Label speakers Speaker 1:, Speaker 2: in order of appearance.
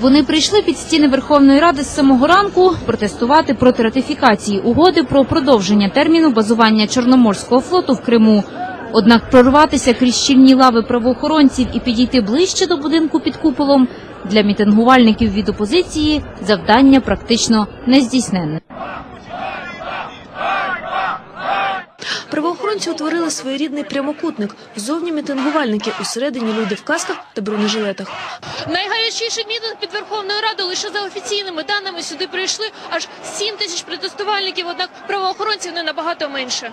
Speaker 1: Вони прийшли під стіни Верховної Ради з самого ранку протестувати проти ратифікації угоди про продовження терміну базування Чорноморського флоту в Криму. Однак прорватися крізь щільні лави правоохоронців і підійти ближче до будинку під куполом для мітингувальників від опозиції завдання практично нездійснене.
Speaker 2: Правоохоронці утворили своєрідний прямокутник. Зовні мітингувальники, усередині люди в касках та бронежилетах. Найгарячіший мітинг під Верховною Радою лише за офіційними даними сюди прийшли аж 7 тисяч протестувальників, однак правоохоронців не набагато менше.